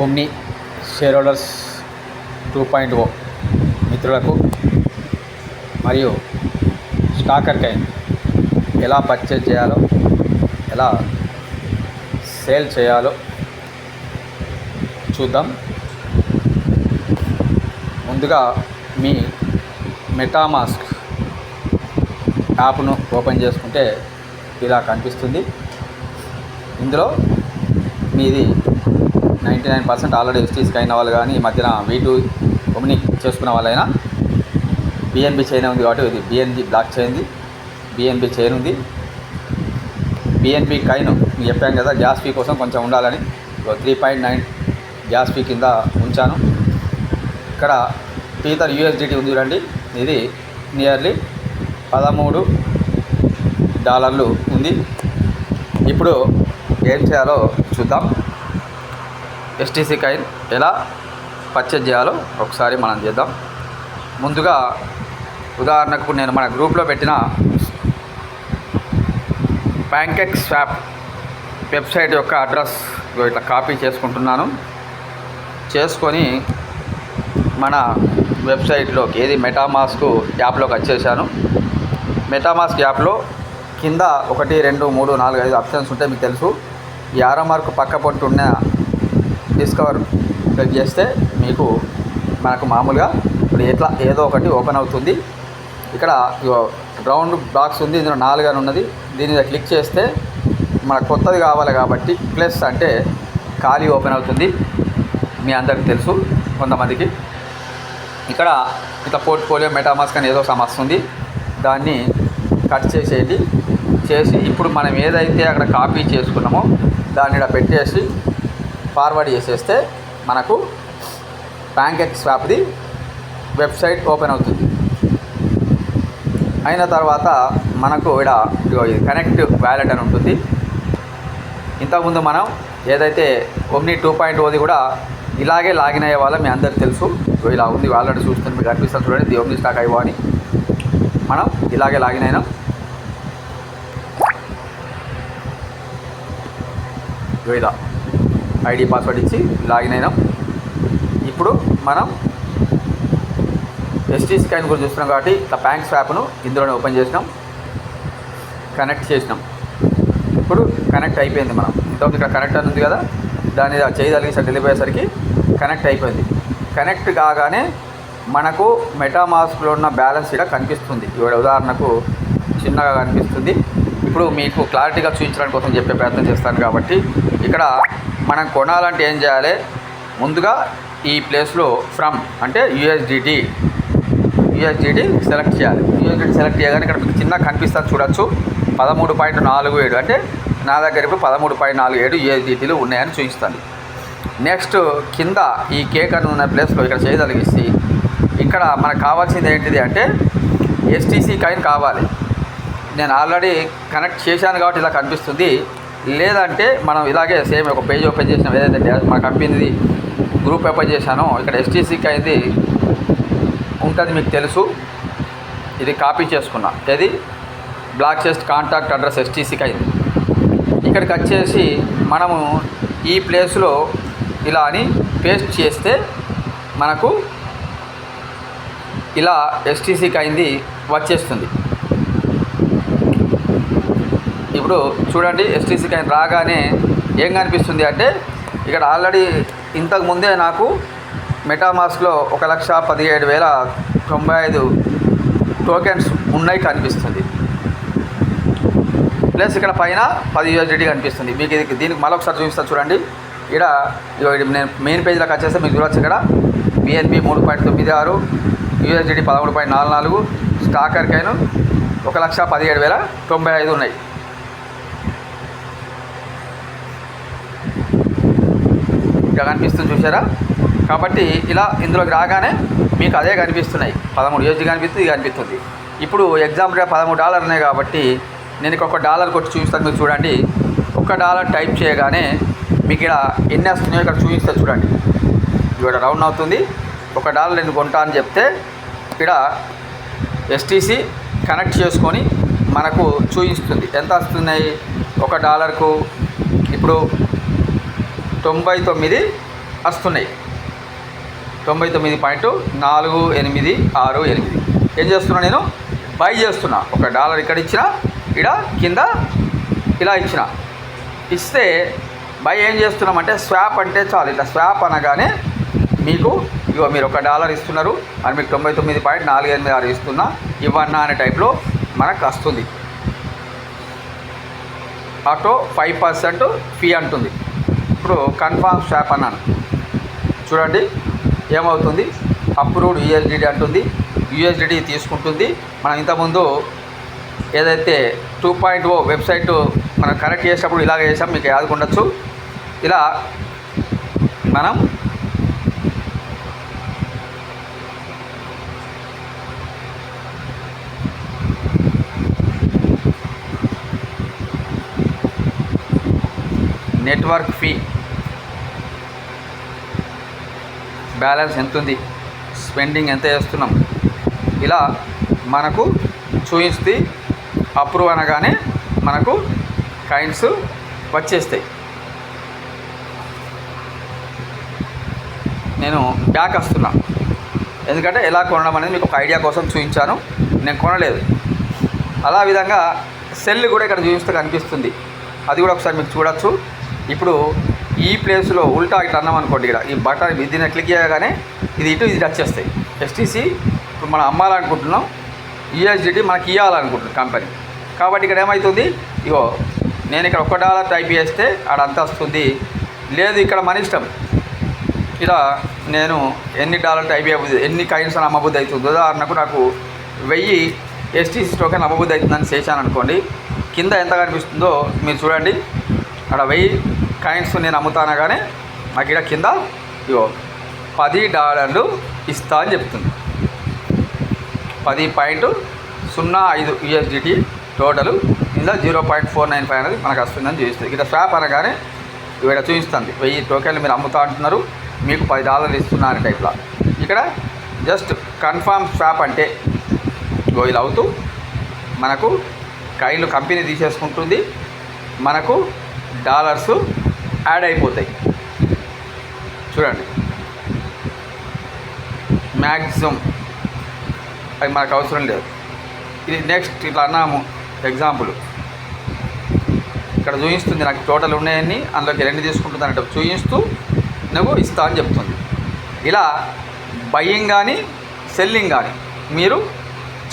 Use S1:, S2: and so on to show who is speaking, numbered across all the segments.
S1: Omni share holders two point O మిత్రులకు మరియు స్టాకర్ ఎలా పర్చేజ్ చేయాలో ఎలా సేల్ చేయాలో చూద్దాం. ముందుగా మీ మెటామాస్క్ యాప్ను ఓపెన్ చేసుకుంటే ఇలా కనిపిస్తుంది. ఇందులో మీది నైంటీ నైన్ పర్సెంట్ ఆల్రెడీ ఎస్టీస్కి అయిన వాళ్ళు కానీ ఈ మధ్యన వీటు ఒమిని చేసుకున్న వాళ్ళైనా బిఎన్బి చైన్ ఉంది కాబట్టి ఇది బిఎన్బి బ్లాక్ చైన్ది బిఎన్బి చైన్ ఉంది బిఎన్బి కైన్ చెప్పాను కదా గ్యాస్ ఫీ కోసం కొంచెం ఉండాలని. Three point nine gas fee కింద ఉంచాను. ఇక్కడ పీతర్ యూఎస్డిటీ ఉంది చూడండి. ఇది నియర్లీ పదమూడు డాలర్లు ఉంది. ఇప్పుడు ఏం చేయాలో చూద్దాం. ఎస్టీసీ కైన్ ఎలా పర్చేజ్ చేయాలో ఒకసారి మనం చేద్దాం. ముందుగా ఉదాహరణకు నేను మన గ్రూప్లో పెట్టిన ప్యాంకెక్ స్వాప్ వెబ్సైట్ యొక్క అడ్రస్ ఇట్లా కాపీ చేసుకుంటున్నాను. చేసుకొని మన వెబ్సైట్లోకి ఏది మెటామాస్క్ యాప్లోకి వచ్చేసాను. మెటామాస్క్ యాప్లో కింద ఒకటి రెండు మూడు నాలుగు ఐదు ఆప్షన్స్ ఉంటాయి మీకు తెలుసు. ఈ ఆరో మార్కు పక్క పొట్టు ఉన్న డిస్కవర్ క్లిక్ చేస్తే మీకు మనకు మామూలుగా ఇప్పుడు ఎట్లా ఏదో ఒకటి ఓపెన్ అవుతుంది. ఇక్కడ రౌండ్ బాక్స్ ఉంది ఇందులో నాలుగు అని ఉన్నది. దీని మీద క్లిక్ చేస్తే మనకు కొత్తది కావాలి కాబట్టి ప్లస్ అంటే ఖాళీ ఓపెన్ అవుతుంది. మీ అందరికి తెలుసు కొంతమందికి. ఇక్కడ ఇట్లా పోర్ట్ఫోలియో మెటామాస్క్ అని ఏదో సమస్య ఉంది. దాన్ని కట్ చేసేది. చేసి ఇప్పుడు మనం ఏదైతే అక్కడ కాపీ చేసుకున్నామో దాన్ని ఇక్కడ పెట్టేసి ఫార్వర్డ్ చేసేస్తే మనకు ప్యాంకెక్ స్వాప్ది వెబ్సైట్ ఓపెన్ అవుతుంది. అయిన తర్వాత మనకు ఇక్కడ ఇది కనెక్ట్ వ్యాలెట్ అని ఉంటుంది. ఇంతకుముందు మనం ఏదైతే ఒమ్ని టూ పాయింట్ ఓది కూడా ఇలాగే లాగిన్ అయ్యే వాళ్ళం మీ అందరికి తెలుసు. ఇలా ఉంది ఆల్రెడీ చూస్తుంది మీకు అనిపిస్తుంది చూడండి ది ఒమ్ని స్టాక్ అయ్యో అని. మనం ఇలాగే లాగిన్ అయినాం. ఇదిగో ఇలా. ఐడి పాస్వర్డ్ ఇచ్చి లాగిన్ అయినాం. ఇప్పుడు మనం ఎస్టీ స్కాన్ గురించి చూస్తున్నాం కాబట్టి ఇట్లా బ్యాంక్ స్వాప్ను ఇందులోనే ఓపెన్ చేసినాం. కనెక్ట్ చేసినాం. ఇప్పుడు కనెక్ట్ అయిపోయింది మనం. ఇంతకుముందు ఇక్కడ కనెక్ట్ అని ఉంది కదా దాని మీద చేయగలిగి వెళ్ళిపోయేసరికి కనెక్ట్ అయిపోయింది. కనెక్ట్ కాగానే మనకు మెటామాస్క్లో ఉన్న బ్యాలెన్స్ ఇక్కడ కనిపిస్తుంది. ఇవాళ ఉదాహరణకు చిన్నగా కనిపిస్తుంది. ఇప్పుడు మీకు క్లారిటీగా చూపించడానికి కోసం చెప్పే ప్రయత్నం చేస్తాను కాబట్టి ఇక్కడ మనం కొనాలంటే ఏం చేయాలి? ముందుగా ఈ ప్లేస్లో ఫ్రమ్ అంటే యుఎస్డిటి యూఎస్డిటి సెలెక్ట్ చేయాలి. యూఎస్డిటి సెలెక్ట్ చేయగానే ఇక్కడ మీకు చిన్న కనిపిస్తుంది చూడొచ్చు. పదమూడు పాయింట్ నాలుగు ఏడు అంటే నా దగ్గర ఇప్పుడు పదమూడు పాయింట్ నాలుగు ఏడు యూఎస్డిటీలు ఉన్నాయని చూపిస్తుంది నెక్స్ట్ కింద ఈ కేక్ అని ఉన్న ప్లేస్లో ఇక్కడ చేయగలిగిసి ఇక్కడ మనకు కావాల్సింది ఏంటిది అంటే ఎస్టీసీ కాయిన్ కావాలి. నేను ఆల్రెడీ కనెక్ట్ చేశాను కాబట్టి ఇలా కనిపిస్తుంది. లేదంటే మనం ఇలాగే సేమ్ ఒక పేజ్ ఓపెన్ చేసినాం ఏదైతే డా- అప్పింది కంపెనీది గ్రూప్ ఓపెన్ చేశానో ఇక్కడ ఎస్టీసీకి అయింది ఉంటుంది మీకు తెలుసు. ఇది కాపీ చేసుకున్నా. ఇది బ్లాక్ చెస్ట్ కాంటాక్ట్ అడ్రస్ ఎస్టీసీకి అయింది ఇక్కడికి వచ్చేసి మనము ఈ ప్లేస్లో ఇలా అని పేస్ట్ చేస్తే మనకు ఇలా ఎస్టీసీకి అయింది వచ్చేస్తుంది. ఇప్పుడు చూడండి ఎస్టీసీ కాయిన్ రాగానే ఏం కనిపిస్తుంది అంటే ఇక్కడ ఆల్రెడీ ఇంతకు ముందే నాకు మెటామాస్క్లో ఒక లక్ష పదిహేడు వేల తొంభై ఐదు టోకెన్స్ ఉన్నాయి కనిపిస్తుంది. ప్లస్ ఇక్కడ పైన పది యూఎస్డిటీ కనిపిస్తుంది. మీకు ఇది దీనికి మరొకసారి చూపిస్తాను చూడండి. ఇక్కడ ఇగో నేను మెయిన్ పేజ్లోకి వచ్చేస్తే మీకు చూడొచ్చు ఇక్కడ. బిఎన్పి మూడు పాయింట్ తొమ్మిది ఆరు యూఎస్డిటీ పదమూడు పాయింట్ నాలుగు నాలుగు స్టాకర్ కైన్ ఒక లక్ష పదిహేడు వేల తొంభై ఐదు ఉన్నాయి. ఇక్కడ కనిపిస్తుంది చూసారా కాబట్టి ఇలా ఇందులోకి రాగానే మీకు అదే కనిపిస్తున్నాయి. పదమూడు యూఎస్డి కనిపిస్తుంది ఇది కనిపిస్తుంది. ఇప్పుడు ఎగ్జాంపుల్గా పదమూడు డాలర్ ఉన్నాయి కాబట్టి నేను ఒక డాలర్ కొట్టి చూపిస్తాను మీరు చూడండి. ఒక డాలర్ టైప్ చేయగానే మీకు ఇక్కడ ఎన్ని వస్తున్నాయో ఇక్కడ చూపిస్తే చూడండి. ఇక్కడ రౌండ్ అవుతుంది. ఒక డాలర్ నేను కొంటా అని చెప్తే ఇక్కడ ఎస్టీసీ కనెక్ట్ చేసుకొని మనకు చూపిస్తుంది. ఎంత వస్తున్నాయి? ఒక డాలర్కు ఇప్పుడు తొంభై తొమ్మిది వస్తున్నాయి. తొంభై తొమ్మిది పాయింట్ నాలుగు ఎనిమిది ఆరు ఎనిమిది. ఏం చేస్తున్నా నేను? బై చేస్తున్నా. ఒక డాలర్ ఇక్కడ ఇచ్చిన ఇక్కడ కింద ఇలా ఇచ్చిన. ఇస్తే బై ఏం చేస్తున్నామంటే స్వాప్ అంటే చాలు. ఇట్లా స్వాప్ అనగానే మీకు ఇగో మీరు ఒక డాలర్ ఇస్తున్నారు అని మీకు తొంభై తొమ్మిది పాయింట్ నాలుగు ఎనిమిది ఆరు ఇస్తున్నా ఇవ్వన్నా అనే టైప్లో మనకు వస్తుంది. ఆటో ఫైవ్ పర్సెంట్ ఫీ అంటుంది. ఇప్పుడు కన్ఫామ్ స్వాప్ అన్నాను. చూడండి ఏమవుతుంది? అప్రూవ్డ్ యూఎస్డిడి అంటుంది. యూఎస్డిడి తీసుకుంటుంది. మనం ఇంతకుముందు ఏదైతే టూ పాయింట్ ఓ వెబ్సైట్ మనం కనెక్ట్ చేసేటప్పుడు ఇలాగ చేసాం మీకు యాదకుండొచ్చు. ఇలా మనం నెట్వర్క్ ఫీ. బ్యాలెన్స్ ఎంత ఉంది స్పెండింగ్ ఎంత చేస్తున్నాం? ఇలా మనకు చూపిస్తే అప్రూవ్ అనగానే మనకు కాయిన్స్ వచ్చేస్తాయి. నేను బ్యాక్ వస్తున్నా. ఎందుకంటే ఎలా కొనడం అనేది మీకు ఒక ఐడియా కోసం చూపించాను నేను కొనలేదు. అలా విధంగా సెల్ కూడా ఇక్కడ చూపిస్తే కనిపిస్తుంది. అది కూడా ఒకసారి మీకు చూడొచ్చు. ఇప్పుడు ఈ ప్లేస్లో ఉల్టా ఇట్లా అన్నాం అనుకోండి ఇక్కడ ఈ బటన్ దీన్ని క్లిక్ చేయగానే ఇది ఇటు ఇది వచ్చేస్తాయి ఎస్టీసీ ఇప్పుడు మనం అమ్మాలనుకుంటున్నాం ఈఎస్డిటీ మనకి ఇవ్వాలనుకుంటున్నాం కంపెనీ కాబట్టి ఇక్కడ ఏమవుతుంది ఇగో నేను ఇక్కడ ఒక డాలర్ టైప్ చేస్తే అక్కడ అంత వస్తుంది లేదు ఇక్కడ మన ఇష్టం. ఇలా నేను ఎన్ని డాలర్ టైప్ చేయబుద్ది ఎన్ని కైన్స్ అని అమ్మబుద్ధి అవుతుంది? ఉదాహరణకు నాకు వెయ్యి ఎస్టీసీ టోకెన్ అమ్మబుద్ధి అవుతుందని చేశాను అనుకోండి. కింద ఎంత కనిపిస్తుందో మీరు చూడండి. అక్కడ వెయ్యి కాయిన్స్ నేను అమ్ముతానగానే నాకు ఇక్కడ కింద ఇగో పది డాలర్లు ఇస్తా అని చెప్తుంది. పది పాయింట్ సున్నా ఐదు యూఎస్డిటీ టోటల్ కింద zero point four nine five అనేది మనకు వస్తుందని చూపిస్తుంది. ఇక్కడ స్వాప్ అనగానే ఇక్కడ చూపిస్తుంది. వెయ్యి టోకెన్లు మీరు అమ్ముతా అంటున్నారు మీకు పది డాలర్లు ఇస్తున్నారు టైప్లో. ఇక్కడ జస్ట్ కన్ఫామ్ స్వాప్ అంటే గోయిల్ అవుతూ మనకు కైన్లు కంపెనీ తీసేసుకుంటుంది. మనకు డాలర్స్ యాడ్ అయిపోతాయి. చూడండి. మ్యాక్సిమం అది మనకు అవసరం లేదు. ఇది నెక్స్ట్ ఇట్లా అన్నాము ఎగ్జాంపుల్ ఇక్కడ చూపిస్తుంది నాకు టోటల్ ఉన్నాయని అందులోకి రెండు తీసుకుంటుంది అన్నట్టు చూపిస్తూ నువ్వు ఇస్తా అని చెప్తుంది. ఇలా బయ్యింగ్ కానీ సెల్లింగ్ కానీ మీరు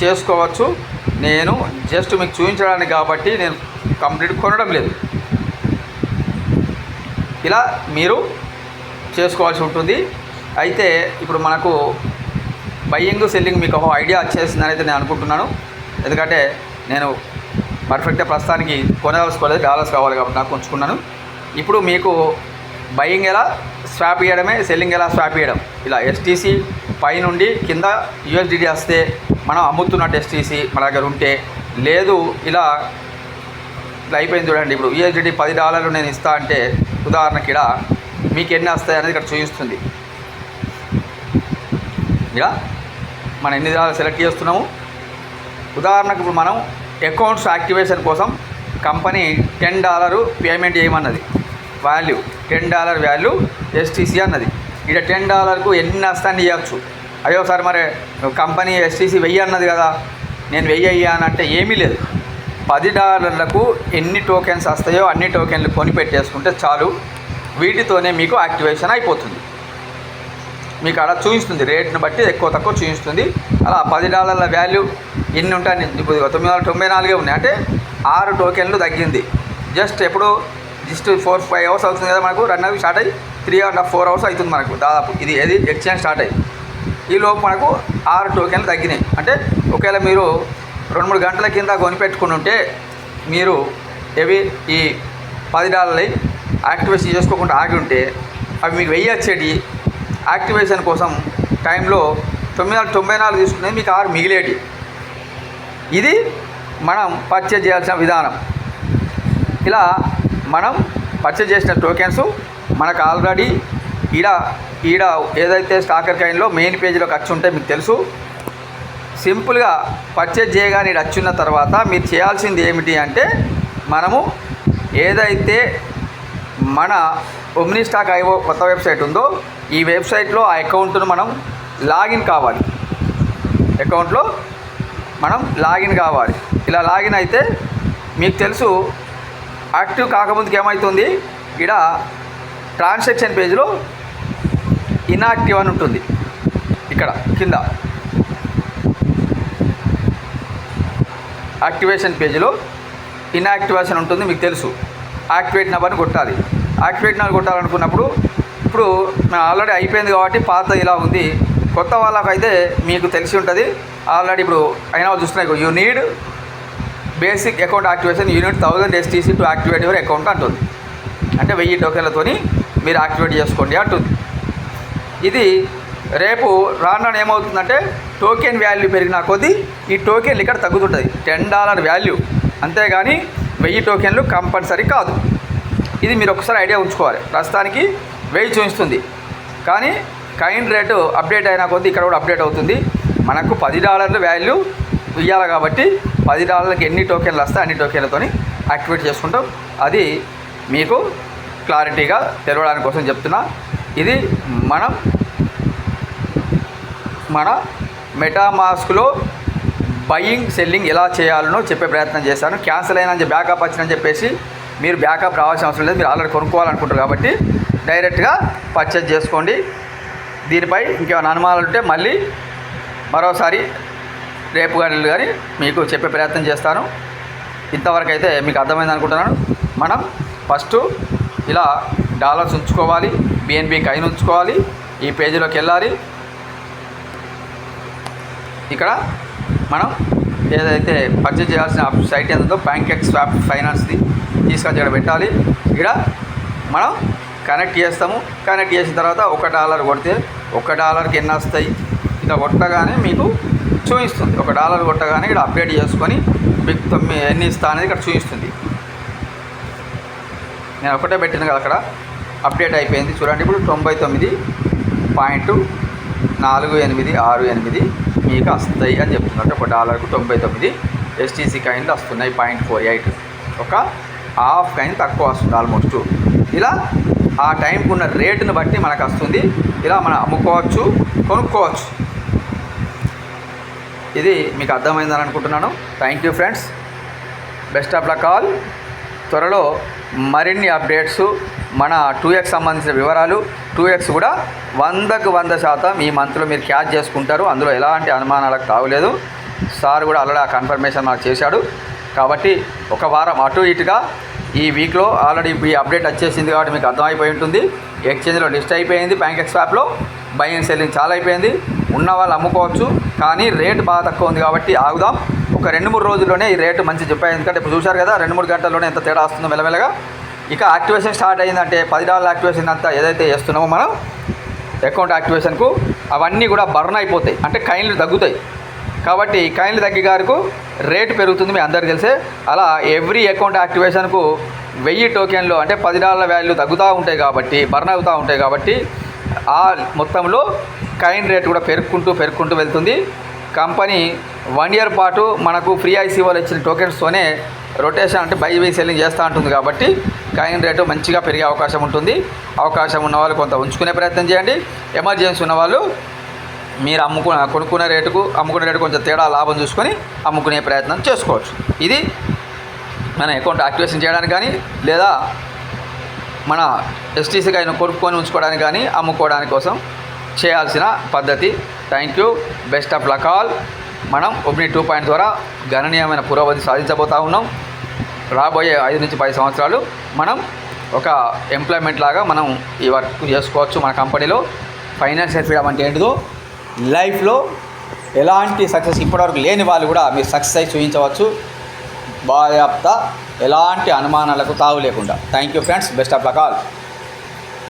S1: చేసుకోవచ్చు. నేను జస్ట్ మీకు చూపించడానికి కాబట్టి నేను కంప్లీట్ కొనడం లేదు. ఇలా మీరు చేసుకోవాల్సి ఉంటుంది. అయితే ఇప్పుడు మనకు బయ్యింగ్ సెల్లింగ్ మీకు ఒక ఐడియా వచ్చేసిందని అయితే నేను అనుకుంటున్నాను. ఎందుకంటే నేను పర్ఫెక్ట్గా ప్రస్తుతానికి కొనదలుచుకోలేదు డాలర్స్ కావాలి కాబట్టి నాకు ఉంచుకున్నాను. ఇప్పుడు మీకు బయింగ్ ఎలా? స్వాప్ ఇవ్వడమే సెల్లింగ్ ఎలా స్వాప్ ఇవ్వడం ఇలా ఎస్టీసీ పై నుండి కింద యూఎస్డిడి వస్తే మనం అమ్ముతున్నట్టు ఎస్టీసీ మన దగ్గర ఉంటే లేదు ఇలా ఇట్లా అయిపోయింది చూడండి. ఇప్పుడు యూఎస్డిడి పది డాలర్లు నేను ఇస్తా అంటే ఉదాహరణకి ఇక్కడ మీకు ఎన్ని వస్తాయి అనేది ఇక్కడ చూపిస్తుంది. ఇలా మనం ఎన్ని విధాలు సెలెక్ట్ చేస్తున్నాము? ఉదాహరణకు ఇప్పుడు మనం అకౌంట్స్ యాక్టివేషన్ కోసం company ten dollar payment చేయమన్నది. Value ten dollar value STC అన్నది. ఇక్కడ టెన్ డాలర్కు ఎన్ని వస్తాయని ఇవ్వచ్చు అయ్యో సార్ మరి కంపెనీ ఎస్టీసీ వెయ్యి అన్నది కదా. నేను వెయ్యి అయ్యానంటే ఏమీ లేదు. పది డాలర్లకు ఎన్ని టోకెన్స్ వస్తాయో అన్ని టోకెన్లు కొని పెట్టేసుకుంటే చాలు. వీటితోనే మీకు యాక్టివేషన్ అయిపోతుంది. మీకు అలా చూపిస్తుంది రేట్ను బట్టి ఎక్కువ తక్కువ చూపిస్తుంది. అలా పది డాలర్ల వాల్యూ ఎన్ని ఉంటాయి ఇప్పుడు తొమ్మిది వందల తొంభై నాలుగే ఉన్నాయి. అంటే ఆరు టోకెన్లు తగ్గింది. జస్ట్ ఎప్పుడు జస్ట్ ఫోర్ ఫైవ్ అవర్స్ అవుతుంది కదా మనకు రన్ అవి స్టార్ట్ అయ్యి three and half four hours అవుతుంది మనకు దాదాపు. ఇది ఏది? ఎక్స్చేంజ్ స్టార్ట్ అయ్యి. ఈ లోపు మనకు ఆరు టోకెన్లు తగ్గినాయి. అంటే ఒకవేళ మీరు రెండు మూడు గంటల కింద కొనిపెట్టుకుని ఉంటే మీరు ఇవి ఈ పది డాలర్లు యాక్టివేషన్ చేసుకోకుండా ఆగి ఉంటే అవి మీకు వెయ్యి వచ్చేటి యాక్టివేషన్ కోసం టైంలో తొమ్మిది వందల తొంభై నాలుగు తీసుకునేది మీకు ఆరు మిగిలేటి ఇది మనం పర్చేజ్ చేయాల్సిన విధానం. ఇలా మనం పర్చేజ్ చేసిన టోకెన్స్ మనకు ఆల్రెడీ ఈడ ఈడ ఏదైతే స్టాకర్ కైన్లో మెయిన్ పేజీలో ఖర్చు ఉంటే మీకు తెలుసు. సింపుల్గా పర్చేజ్ చేయగానే ఈడ వచ్చిన తర్వాత మీరు చేయాల్సింది ఏమిటి అంటే మనము ఏదైతే మన ఒమ్ని స్టాక్ ఐఓ కొత్త వెబ్సైట్ ఉందో ఈ వెబ్సైట్లో ఆ అకౌంట్ను మనం లాగిన్ కావాలి. అకౌంట్లో మనం లాగిన్ కావాలి. ఇలా లాగిన్ అయితే మీకు తెలుసు యాక్టివ్ కాకముందుకు ఏమవుతుంది ఇక్కడ ట్రాన్సాక్షన్ పేజ్లో ఇన్యాక్టివ్ అని ఉంటుంది. ఇక్కడ కింద. యాక్టివేషన్ పేజీలో ఇన్యాక్టివేషన్ ఉంటుంది మీకు తెలుసు. యాక్టివేట్ నెంబర్ని కొట్టాలి. యాక్టివేట్ నెంబర్ కొట్టాలనుకున్నప్పుడు ఇప్పుడు ఆల్రెడీ అయిపోయింది కాబట్టి పాత ఇలా ఉంది. కొత్త వాళ్ళకైతే మీకు తెలిసి ఉంటుంది. ఆల్రెడీ ఇప్పుడు అయినా చూస్తున్నాయి you need basic account activation unit thousand STC to activate your account అంటుంది. అంటే వెయ్యి టోకెన్లతోని మీరు యాక్టివేట్ చేసుకోండి అంటుంది. ఇది రేపు రాను ఏమవుతుందంటే టోకెన్ వాల్యూ పెరిగిన కొద్దీ ఈ టోకెన్లు ఇక్కడ తగ్గుతుంటుంది. టెన్ డాలర్ వాల్యూ అంతేగాని వెయ్యి టోకెన్లు కంపల్సరీ కాదు. ఇది మీరు ఒకసారి ఐడియా ఉంచుకోవాలి. ప్రస్తుతానికి వెయ్యి చూపిస్తుంది. కానీ కైండ్ రేటు అప్డేట్ అయిన కొద్దీ ఇక్కడ కూడా అప్డేట్ అవుతుంది. మనకు పది డాలర్ల వాల్యూ ఇవ్వాలి కాబట్టి పది డాలర్లకి ఎన్ని టోకెన్లు వస్తాయి అన్ని టోకెన్లతో యాక్టివేట్ చేసుకుంటాం. అది మీకు క్లారిటీగా తెలవడానికి కోసం చెప్తున్నా. ఇది మనం మన మెటామాస్క్లో బయింగ్ సెల్లింగ్ ఎలా చేయాలనో చెప్పే ప్రయత్నం చేశాను. క్యాన్సిల్ అయినా బ్యాకప్ వచ్చిందని చెప్పేసి మీరు బ్యాకప్ రావాల్సిన అవసరం లేదు. మీరు ఆల్రెడీ కొనుక్కోవాలనుకుంటారు కాబట్టి డైరెక్ట్గా పర్చేజ్ చేసుకోండి. దీనిపై ఇంకేమైనా అనుమానాలు ఉంటే మళ్ళీ మరోసారి రేపు కానీ కానీ మీకు చెప్పే ప్రయత్నం చేస్తాను. ఇంతవరకు అయితే మీకు అర్థమైంది అనుకుంటున్నాను. మనం ఫస్ట్ ఇలా డాలర్స్ ఉంచుకోవాలి. బిఎన్బి కైన్ ఉంచుకోవాలి. ఈ పేజీలోకి వెళ్ళాలి. ఇక్కడ మనం ఏదైతే పర్చేజ్ చేయాల్సిన సైట్ ఏందో బ్యాంక్ స్వాప్ ఫైనాన్స్ది తీసుకొచ్చి ఇక్కడ పెట్టాలి. ఇక్కడ మనం కనెక్ట్ చేస్తాము. కనెక్ట్ చేసిన తర్వాత ఒక డాలర్ కొడితే ఒక డాలర్కి ఎన్ని వస్తాయి? ఇక కొట్టగానే మీకు చూపిస్తుంది. ఒక డాలర్ కొట్టగానే ఇక్కడ అప్డేట్ చేసుకొని మీకు తొమ్మిది ఎన్ని ఇస్తా అనేది ఇక్కడ చూపిస్తుంది. నేను ఒకటే పెట్టిన కదా అక్కడ. అప్డేట్ అయిపోయింది. చూడండి ఇప్పుడు తొంభై తొమ్మిది పాయింట్ నాలుగు ఎనిమిది ఆరు ఎనిమిది. మీకు వస్తాయి అని చెప్తున్నట్టు ఒక డాలర్కు తొంభై తొమ్మిది ఎస్టీసీ కాయిన్లు వస్తున్నాయి పాయింట్ ఫోర్ ఎయిట్ ఒక హాఫ్ కాయిన్ తక్కువ వస్తుంది ఆల్మోస్ట్ ఇలా ఆ టైంకి ఉన్న రేటును బట్టి మనకు వస్తుంది. ఇలా మనం అమ్ముకోవచ్చు కొనుక్కోవచ్చు. ఇది మీకు అర్థమైందని అనుకుంటున్నాను. Thank you friends best of luck all త్వరలో మరిన్ని అప్డేట్స్ మన టూ ఎక్స్ సంబంధించిన వివరాలు. టూ ఎక్స్ కూడా వందకు వంద శాతం ఈ మంత్లో మీరు క్యాచ్ చేసుకుంటారు. అందులో ఎలాంటి అనుమానాలకు తావులేదు. సార్ కూడా ఆల్రెడీ ఆ కన్ఫర్మేషన్ నాకు చేశాడు. కాబట్టి ఒక వారం అటు ఇటుగా ఈ వీక్లో ఆల్రెడీ ఈ అప్డేట్ వచ్చేసింది కాబట్టి మీకు అర్థమైపోయి ఉంటుంది. ఎక్స్చేంజ్లో లిస్ట్ అయిపోయింది. బ్యాంక్ ఎక్స్ యాప్లో బయింగ్ సెల్లింగ్ చాలా అయిపోయింది. ఉన్న వాళ్ళు అమ్ముకోవచ్చు కానీ రేట్ బాగా తక్కువ ఉంది కాబట్టి ఆగుదాం. ఒక రెండు మూడు రోజుల్లోనే ఈ రేటు మంచి చెప్పాయి ఎందుకంటే ఇప్పుడు చూశారు కదా రెండు మూడు గంటల్లోనే ఎంత తేడా వస్తుందో మెల్లమెల్లగా. ఇక యాక్టివేషన్ స్టార్ట్ అయిందంటే పది డాలర్ యాక్టివేషన్ అంతా ఏదైతే చేస్తున్నామో మనం అకౌంట్ యాక్టివేషన్కు అవన్నీ కూడా బర్న్ అయిపోతాయి. అంటే కైన్లు తగ్గుతాయి. కాబట్టి కైన్లు తగ్గి గారికి రేటు పెరుగుతుంది మీ అందరికీ తెలిసే. అలా ఎవ్రీ అకౌంట్ యాక్టివేషన్కు వెయ్యి టోకెన్లు అంటే పది డాలర్ల వాల్యూ తగ్గుతూ ఉంటాయి కాబట్టి బర్న్ అవుతూ ఉంటాయి కాబట్టి ఆ మొత్తంలో కైన్ రేట్ కూడా పెరుక్కుంటూ పెరుక్కుంటూ వెళ్తుంది. కంపెనీ వన్ ఇయర్ పాటు మనకు ఫ్రీ ఐసీఓలు ఇచ్చిన టోకెన్స్తోనే రొటేషన్ అంటే బై బై సెల్లింగ్ చేస్తూ ఉంటుంది కాబట్టి కాయిన్ రేటు మంచిగా పెరిగే అవకాశం ఉంటుంది. అవకాశం ఉన్న వాళ్ళు కొంత ఉంచుకునే ప్రయత్నం చేయండి. ఎమర్జెన్సీ ఉన్న వాళ్ళు మీరు అమ్ముకు కొనుక్కునే రేటుకు అమ్ముకునే రేటు కొంచెం తేడా లాభం చూసుకొని అమ్ముకునే ప్రయత్నం చేసుకోవచ్చు. ఇది మన అకౌంట్ యాక్టివేషన్ చేయడానికి కానీ లేదా మన ఎస్టీసీకి అయిన కొనుక్కొని ఉంచుకోవడానికి కానీ అమ్ముకోవడానికి కోసం చేయాల్సిన పద్ధతి. Thank you best of luck all మనం ఒబ్ని టూ పాయింట్ ద్వారా గణనీయమైన పురోగతి సాధించబోతా ఉన్నాం. రాబోయే ఐదు నుంచి పది సంవత్సరాలు మనం ఒక ఎంప్లాయ్మెంట్ లాగా మనం ఈ వర్క్ చేసుకోవచ్చు మన కంపెనీలో. ఫైనాన్షియల్ ఫ్రీడమ్ అంటే ఏంటిదో లైఫ్లో ఎలాంటి సక్సెస్ ఇప్పటివరకు లేని వాళ్ళు కూడా మీరు సక్సెస్ అయి చూపించవచ్చు. బాధ్యత ఎలాంటి అనుమానాలకు తావు లేకుండా. Thank you friends best of luck all